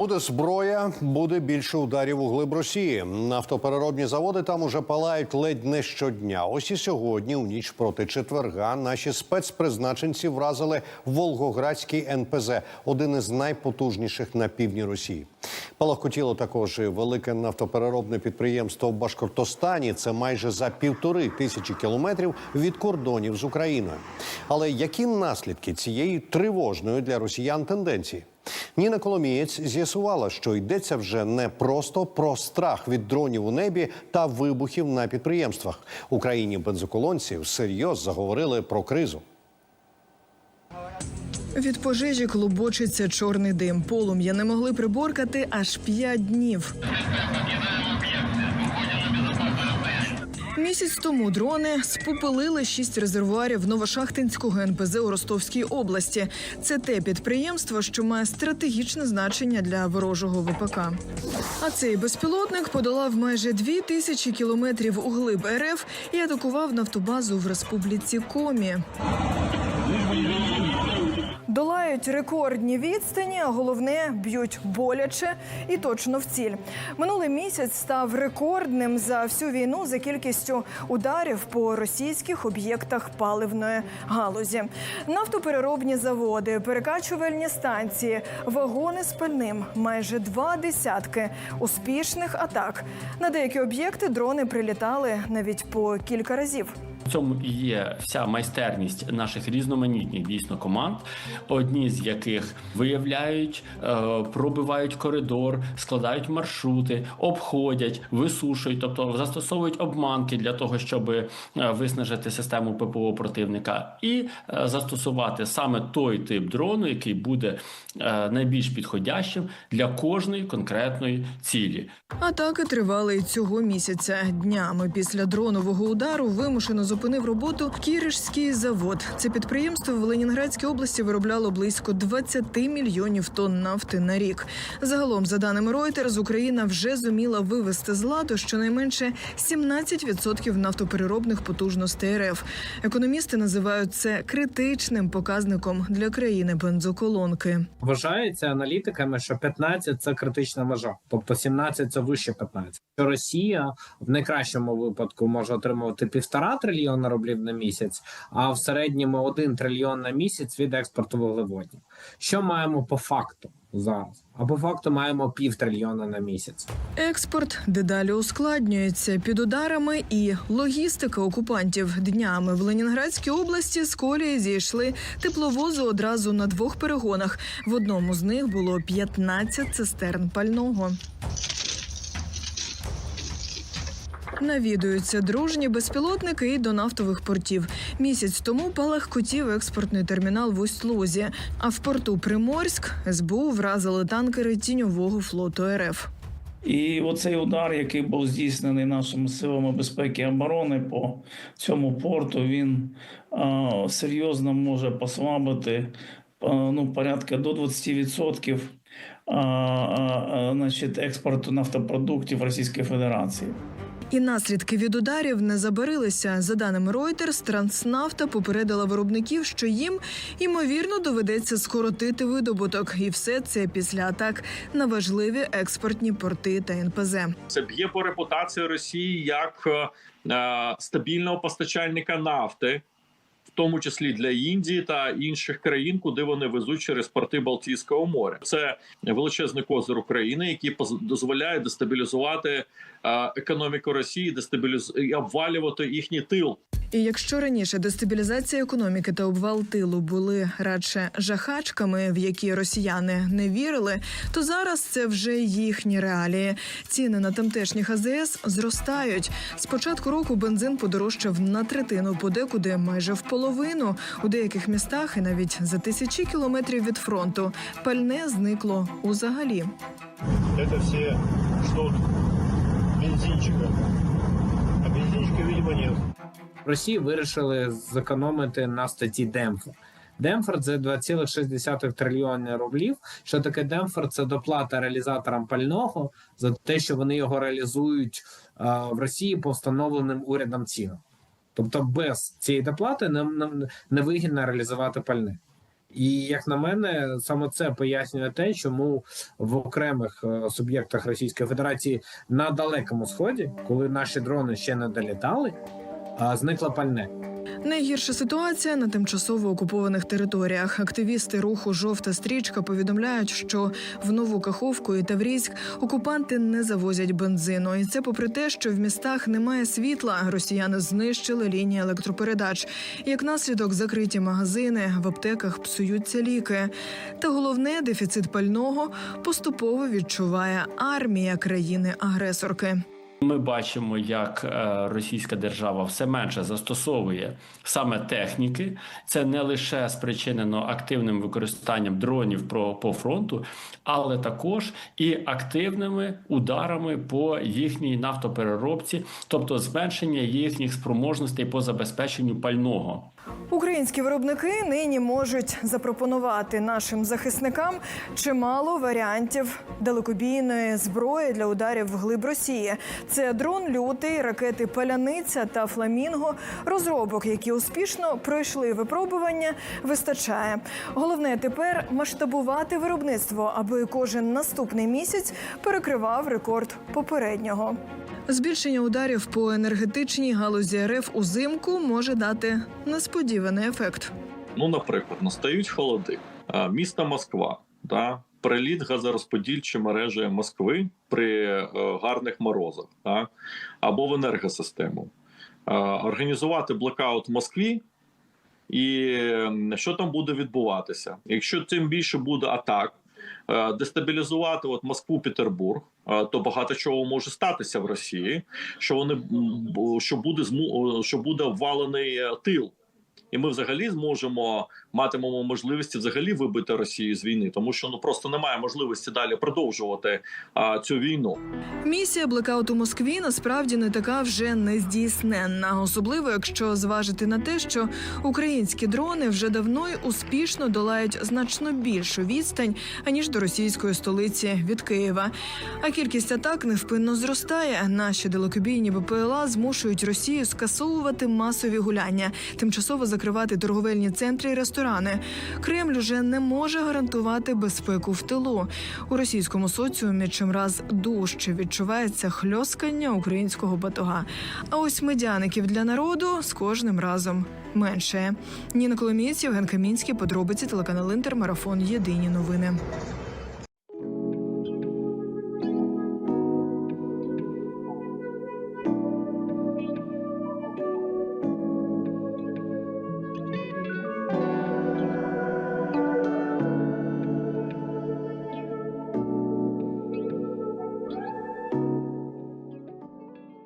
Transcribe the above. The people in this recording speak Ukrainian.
Буде зброя, буде більше ударів у глиб Росії. Нафтопереробні заводи там уже палають ледь не щодня. Ось і сьогодні, у ніч проти четверга, наші спецпризначенці вразили Волгоградський НПЗ, один із найпотужніших на півдні Росії. Палахкотіло також і велике нафтопереробне підприємство в Башкортостані. Це майже за півтори тисячі кілометрів від кордонів з Україною. Але які наслідки цієї тривожної для росіян тенденції? Ніна Коломієць з'ясувала, що йдеться вже не просто про страх від дронів у небі та вибухів на підприємствах. Україні бензоколонці всерйоз заговорили про кризу. Від пожежі клубочиться чорний дим. Полум'я не могли приборкати аж п'ять днів. Місяць тому дрони спопилили шість резервуарів Новошахтинського НПЗ у Ростовській області. Це те підприємство, що має стратегічне значення для ворожого ВПК. А цей безпілотник подолав майже дві тисячі кілометрів у глиб РФ і атакував нафтобазу в республіці Комі. Долають рекордні відстані, а головне б'ють боляче і точно в ціль. Минулий місяць став рекордним за всю війну за кількістю ударів по російських об'єктах паливної галузі. Нафтопереробні заводи, перекачувальні станції, вагони з пальним, майже два десятки успішних атак. На деякі об'єкти дрони прилітали навіть по кілька разів. Цьому і є вся майстерність наших різноманітних дійсно команд, одні з яких виявляють, е, пробивають коридор, складають маршрути, обходять, висушують, тобто застосовують обманки для того, щоб е, виснажити систему ППО противника, і е, застосувати саме той тип дрону, який буде найбільш підходящим для кожної конкретної цілі. Атаки тривали і цього місяця. Днями після дронового удару вимушено зупинив роботу Кіришський завод. Це підприємство в Ленінградській області виробляло близько 20 мільйонів тонн нафти на рік. Загалом, за даними Reuters, Україна вже зуміла вивести з ладу щонайменше 17% нафтопереробних потужностей РФ. Економісти називають це критичним показником для країни бензоколонки. Вважається аналітиками, що 15 – це критична межа, тобто 17 – це вище 15. Що Росія в найкращому випадку може отримувати півтора трильйона рублів на місяць, а в середньому 1 трильйон на місяць від експорту вуглеводнів. Що маємо по факту зараз? А по факту маємо пів трильйона на місяць. Експорт дедалі ускладнюється під ударами і логістика окупантів днями в Ленінградській області з колії зійшли тепловози одразу на двох перегонах. В одному з них було 15 цистерн пального. Навідуються дружні безпілотники і до нафтових портів. Місяць тому палахкотів експортний термінал в Усть-Лузі, а в порту Приморськ СБУ вразили танкери тіньового флоту РФ. І оцей удар, який був здійснений нашими силами безпеки і оборони по цьому порту, він а, серйозно може послабити а, ну, порядка до 20% а, а, значить, експорту нафтопродуктів Російської Федерації. І наслідки від ударів не забарилися. За даними Reuters, Транснафта попередила виробників, що їм ймовірно доведеться скоротити видобуток, і все це після атак на важливі експортні порти та НПЗ. Це б'є по репутації Росії як е, е, стабільного постачальника нафти, в тому числі для Індії та інших країн, куди вони везуть через порти Балтійського моря. Це величезний козир України, який дозволяє дестабілізувати економіку Росії, дестабіліз... і обвалювати їхній тил. І якщо раніше дестабілізація економіки та обвал тилу були радше жахачками, в які росіяни не вірили, то зараз це вже їхні реалії. Ціни на тамтешніх АЗС зростають. З початку року бензин подорожчав на третину, подекуди майже в половину. У деяких містах і навіть за тисячі кілометрів від фронту пальне зникло узагалі. Это все ждут бензинчика. А видимо, нет. В Росії вирішили зекономити на статті Демпфер. Демпфер – це 2,6 трильйони рублів. Що таке Демпфер? Це доплата реалізаторам пального за те, що вони його реалізують в Росії по встановленим урядом цінам. Тобто без цієї доплати не, не, не вигідно реалізувати пальне. І як на мене, саме це пояснює те, чому в окремих е, суб'єктах Російської Федерації на далекому сході, коли наші дрони ще не долітали, зникла пальне. Найгірша ситуація на тимчасово окупованих територіях. Активісти руху Жовта стрічка повідомляють, що в нову Каховку і Таврійськ окупанти не завозять бензину. І це попри те, що в містах немає світла. Росіяни знищили лінії електропередач. Як наслідок, закриті магазини, в аптеках псуються ліки. Та головне дефіцит пального поступово відчуває армія країни-агресорки. Ми бачимо, як е, Російська держава все менше застосовує саме техніки. Це не лише спричинено активним використанням дронів по фронту, але також і активними ударами по їхній нафтопереробці, тобто зменшення їхніх спроможностей по забезпеченню пального. Українські виробники нині можуть запропонувати нашим захисникам чимало варіантів далекобійної зброї для ударів в глиб Росії. Це дрон лютий, ракети Паляниця та Фламінго. Розробок, які успішно пройшли випробування, вистачає. Головне тепер масштабувати виробництво, аби кожен наступний місяць перекривав рекорд попереднього. Збільшення ударів по енергетичній галузі РФ узимку може дати несподіваний ефект. Ну, наприклад, настають холоди. А, Місто Москва, да, приліт газорозподільчої мережі Москви при е, гарних морозах, так, або в енергосистему. Е, Організувати блокаут в Москві. І що там буде відбуватися? Якщо тим більше буде атак, е, дестабілізувати от Москву, Петербург, то багато чого може статися в Росії, що вони що буде що буде обвалений е, тил. І ми взагалі зможемо матимемо можливості взагалі вибити Росію з війни, тому що ну просто немає можливості далі продовжувати а, цю війну. Місія блекауту Москві насправді не така вже нездійсненна, особливо якщо зважити на те, що українські дрони вже давно й успішно долають значно більшу відстань аніж до російської столиці від Києва. А кількість атак невпинно зростає. Наші далекобійні БПЛА змушують Росію скасовувати масові гуляння, тимчасово закривати торговельні центри і ресторани. Кремль уже не може гарантувати безпеку в тилу. У російському соціумі чимраз дужче відчувається хльоскання українського батога. А ось медяників для народу з кожним разом менше. Ніна Коломієць, Євген Камінський, подробиці телеканал Інтер, марафон Єдині новини.